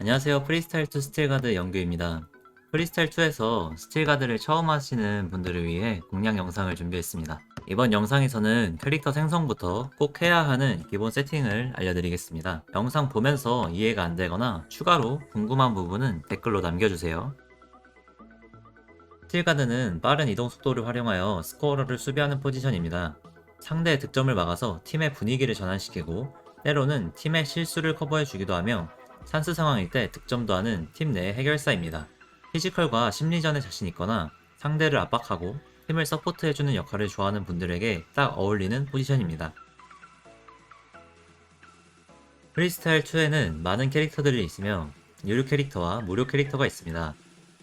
안녕하세요. 프리스타일2 스틸가드 영규입니다. 프리스타일2에서 스틸가드를 처음 하시는 분들을 위해 공략 영상을 준비했습니다. 이번 영상에서는 캐릭터 생성부터 꼭 해야 하는 기본 세팅을 알려드리겠습니다. 영상 보면서 이해가 안 되거나 추가로 궁금한 부분은 댓글로 남겨주세요. 스틸가드는 빠른 이동 속도를 활용하여 스코어러를 수비하는 포지션입니다. 상대의 득점을 막아서 팀의 분위기를 전환시키고 때로는 팀의 실수를 커버해주기도 하며 찬스 상황일 때 득점도 하는 팀 내 해결사입니다. 피지컬과 심리전에 자신 있거나 상대를 압박하고 팀을 서포트해주는 역할을 좋아하는 분들에게 딱 어울리는 포지션입니다. 프리스타일 2에는 많은 캐릭터들이 있으며 유료 캐릭터와 무료 캐릭터가 있습니다.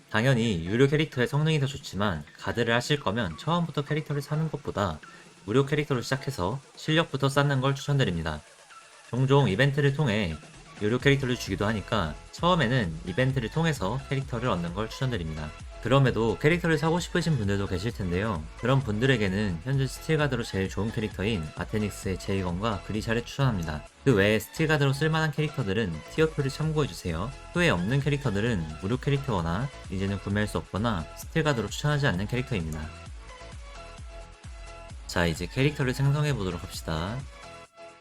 당연히 유료 캐릭터의 성능이 더 좋지만 가드를 하실 거면 처음부터 캐릭터를 사는 것보다 무료 캐릭터로 시작해서 실력부터 쌓는 걸 추천드립니다. 종종 이벤트를 통해 유료 캐릭터를 주기도 하니까 처음에는 이벤트를 통해서 캐릭터를 얻는 걸 추천드립니다. 그럼에도 캐릭터를 사고 싶으신 분들도 계실 텐데요. 그런 분들에게는 현재 스틸가드로 제일 좋은 캐릭터인 아테닉스의 제이건과 그리샤를 추천합니다. 그 외에 스틸가드로 쓸만한 캐릭터들은 티어표를 참고해주세요. 후에 없는 캐릭터들은 무료 캐릭터거나 이제는 구매할 수 없거나 스틸가드로 추천하지 않는 캐릭터입니다. 자 이제 캐릭터를 생성해 보도록 합시다.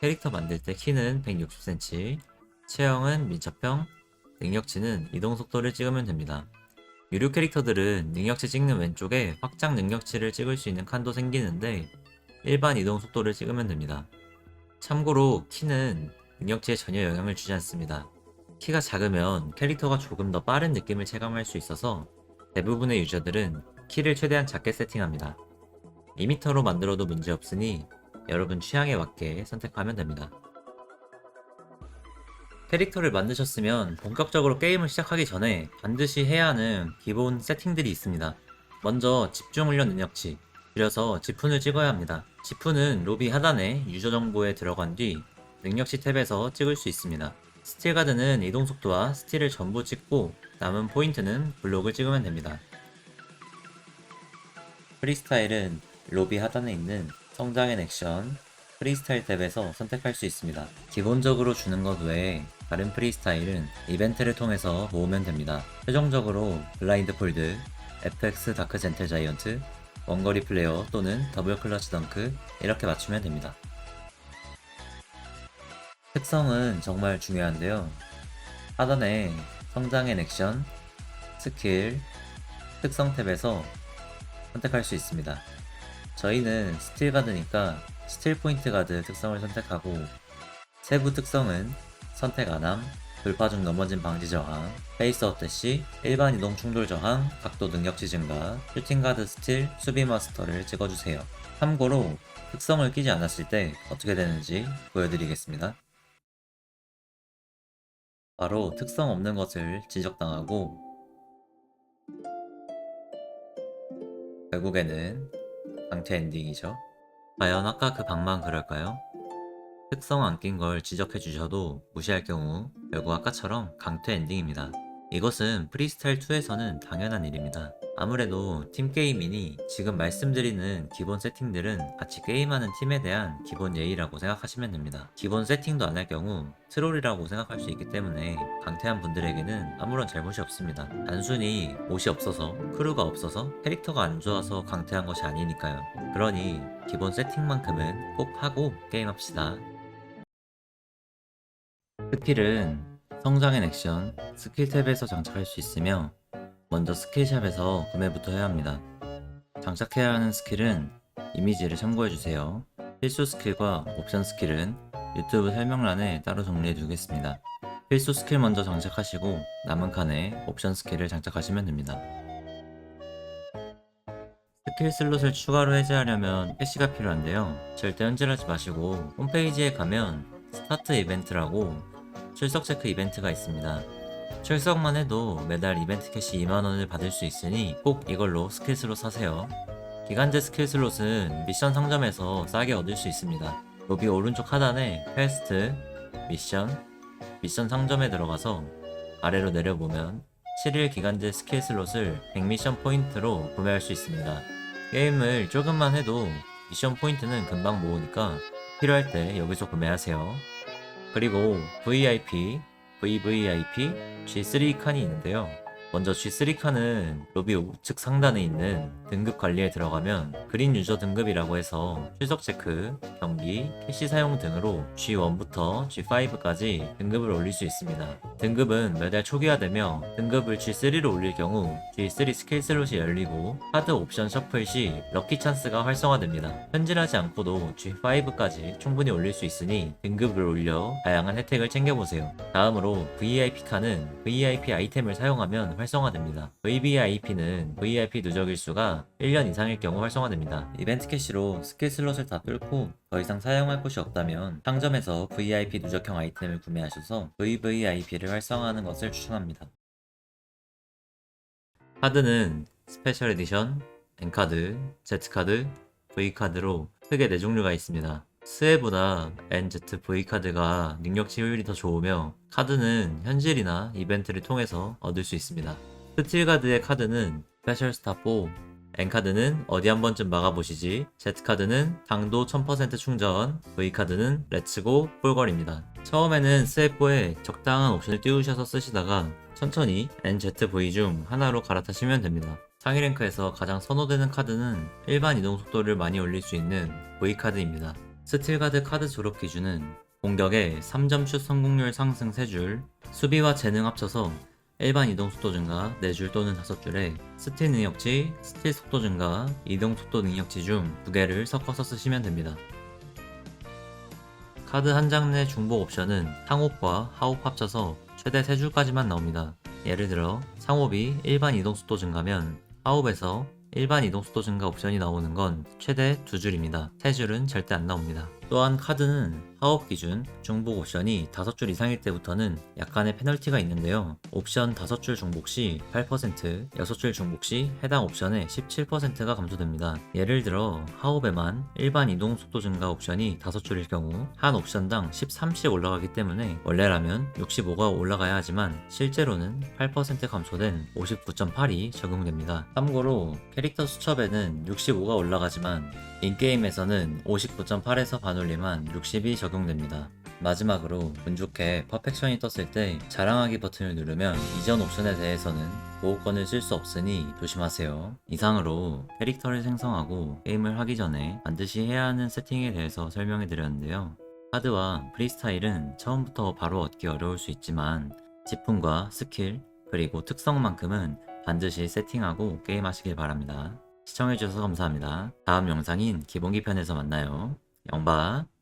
캐릭터 만들 때 키는 160cm, 체형은 민첩형, 능력치는 이동 속도를 찍으면 됩니다. 유료 캐릭터들은 능력치 찍는 왼쪽에 확장 능력치를 찍을 수 있는 칸도 생기는데 일반 이동 속도를 찍으면 됩니다. 참고로 키는 능력치에 전혀 영향을 주지 않습니다. 키가 작으면 캐릭터가 조금 더 빠른 느낌을 체감할 수 있어서 대부분의 유저들은 키를 최대한 작게 세팅합니다. 2m로 만들어도 문제없으니 여러분 취향에 맞게 선택하면 됩니다. 캐릭터를 만드셨으면 본격적으로 게임을 시작하기 전에 반드시 해야 하는 기본 세팅들이 있습니다. 먼저 집중 훈련 능력치, 줄여서 지푼을 찍어야 합니다. 지푼은 로비 하단에 유저 정보에 들어간 뒤 능력치 탭에서 찍을 수 있습니다. 스틸 가드는 이동 속도와 스틸을 전부 찍고 남은 포인트는 블록을 찍으면 됩니다. 프리스타일은 로비 하단에 있는 성장앤 액션, 프리스타일 탭에서 선택할 수 있습니다. 기본적으로 주는 것 외에 다른 프리스타일은 이벤트를 통해서 모으면 됩니다. 최종적으로 블라인드 폴드, FX 다크 젠틀 자이언트, 원거리 플레이어 또는 더블 클러치 덩크 이렇게 맞추면 됩니다. 특성은 정말 중요한데요. 하단에 성장앤 액션, 스킬, 특성 탭에서 선택할 수 있습니다. 저희는 스틸 가드니까 스틸 포인트 가드 특성을 선택하고 세부 특성은 선택 안함, 돌파 중 넘어진 방지 저항, 페이스 어태시, 일반 이동 충돌 저항, 각도 능력치 증가, 슈팅 가드 스틸, 수비 마스터를 찍어주세요. 참고로 특성을 끼지 않았을 때 어떻게 되는지 보여드리겠습니다. 바로 특성 없는 것을 지적당하고 결국에는 강퇴 엔딩이죠. 과연 아까 그 방만 그럴까요? 특성 안 낀 걸 지적해 주셔도 무시할 경우 결국 아까처럼 강퇴 엔딩입니다. 이것은 프리스타일 2에서는 당연한 일입니다. 아무래도 팀게임이니 지금 말씀드리는 기본 세팅들은 같이 게임하는 팀에 대한 기본 예의라고 생각하시면 됩니다. 기본 세팅도 안 할 경우 트롤이라고 생각할 수 있기 때문에 강퇴한 분들에게는 아무런 잘못이 없습니다. 단순히 옷이 없어서 크루가 없어서 캐릭터가 안 좋아서 강퇴한 것이 아니니까요. 그러니 기본 세팅만큼은 꼭 하고 게임합시다. 스킬은 성장앤 액션, 스킬 탭에서 장착할 수 있으며 먼저 스킬샵에서 구매부터 해야 합니다. 장착해야 하는 스킬은 이미지를 참고해주세요. 필수 스킬과 옵션 스킬은 유튜브 설명란에 따로 정리해 두겠습니다. 필수 스킬 먼저 장착하시고 남은 칸에 옵션 스킬을 장착하시면 됩니다. 스킬 슬롯을 추가로 해제하려면 캐시가 필요한데요. 절대 현질하지 마시고 홈페이지에 가면 스타트 이벤트라고 출석 체크 이벤트가 있습니다. 출석만 해도 매달 이벤트 캐시 2만원을 받을 수 있으니 꼭 이걸로 스킬 슬롯 사세요. 기간제 스킬 슬롯은 미션 상점에서 싸게 얻을 수 있습니다. 로비 오른쪽 하단에 퀘스트, 미션, 미션 상점에 들어가서 아래로 내려보면 7일 기간제 스킬 슬롯을 100미션 포인트로 구매할 수 있습니다. 게임을 조금만 해도 미션 포인트는 금방 모으니까 필요할 때 여기서 구매하세요. 그리고 VIP, VVIP, G3 칸이 있는데요. 먼저 G3 칸은 로비 우측 상단에 있는 등급 관리에 들어가면 그린 유저 등급이라고 해서 출석 체크, 경기, 캐시 사용 등으로 G1부터 G5까지 등급을 올릴 수 있습니다. 등급은 매달 초기화되며 등급을 G3로 올릴 경우 G3 스킬 슬롯이 열리고 카드 옵션 셔플 시 럭키 찬스가 활성화됩니다. 현질하지 않고도 G5까지 충분히 올릴 수 있으니 등급을 올려 다양한 혜택을 챙겨보세요. 다음으로 VIP 칸은 VIP 아이템을 사용하면 활성화됩니다. VVIP는 VIP 누적 일수가 1년 이상일 경우 활성화됩니다. 이벤트 캐시로 스킬 슬롯을 다 뚫고 더 이상 사용할 곳이 없다면 상점에서 VIP 누적형 아이템을 구매하셔서 VVIP를 활성화하는 것을 추천합니다. 카드는 스페셜 에디션, N카드, Z카드, V카드로 크게 4종류가 있습니다. 스웨보다 NZ V카드가 능력치 효율이 더 좋으며 카드는 현질이나 이벤트를 통해서 얻을 수 있습니다. 스틸가드의 카드는 스페셜 스타 4, N카드는 어디 한 번쯤 막아보시지, Z카드는 당도 1000% 충전, V카드는 렛츠고 볼걸입니다. 처음에는 스웨보에 적당한 옵션을 띄우셔서 쓰시다가 천천히 NZV 중 하나로 갈아타시면 됩니다. 상위 랭크에서 가장 선호되는 카드는 일반 이동 속도를 많이 올릴 수 있는 V카드입니다. 스틸가드 카드 졸업 기준은 공격의 3점 슛 성공률 상승 3줄, 수비와 재능 합쳐서 일반 이동 속도 증가 4줄 또는 5줄에 스틸 능력치, 스틸 속도 증가, 이동 속도 능력치 중 2개를 섞어서 쓰시면 됩니다. 카드 한 장 내 중복 옵션은 상옵과 하옵 합쳐서 최대 3줄까지만 나옵니다. 예를 들어 상옵이 일반 이동 속도 증가면 하옵에서 일반 이동 속도 증가 옵션이 나오는 건 최대 2줄입니다. 3줄은 절대 안 나옵니다. 또한 카드는 하옵 기준 중복 옵션이 5줄 이상일 때부터는 약간의 페널티가 있는데요. 옵션 5줄 중복 시 8%, 6줄 중복 시 해당 옵션의 17%가 감소됩니다. 예를 들어 하옵에만 일반 이동 속도 증가 옵션이 5줄일 경우 한 옵션당 13씩 올라가기 때문에 원래라면 65가 올라가야 하지만 실제로는 8% 감소된 59.8이 적용됩니다. 참고로 캐릭터 수첩에는 65가 올라가지만 인게임에서는 59.8에서 반올림한 60이 적용됩니다. 마지막으로 운 좋게 퍼펙션이 떴을 때 자랑하기 버튼을 누르면 이전 옵션에 대해서는 보호권을 쓸 수 없으니 조심하세요. 이상으로 캐릭터를 생성하고 게임을 하기 전에 반드시 해야 하는 세팅에 대해서 설명해 드렸는데요. 카드와 프리스타일은 처음부터 바로 얻기 어려울 수 있지만 지품과 스킬 그리고 특성만큼은 반드시 세팅하고 게임하시길 바랍니다. 시청해주셔서 감사합니다. 다음 영상인 기본기 편에서 만나요. 영바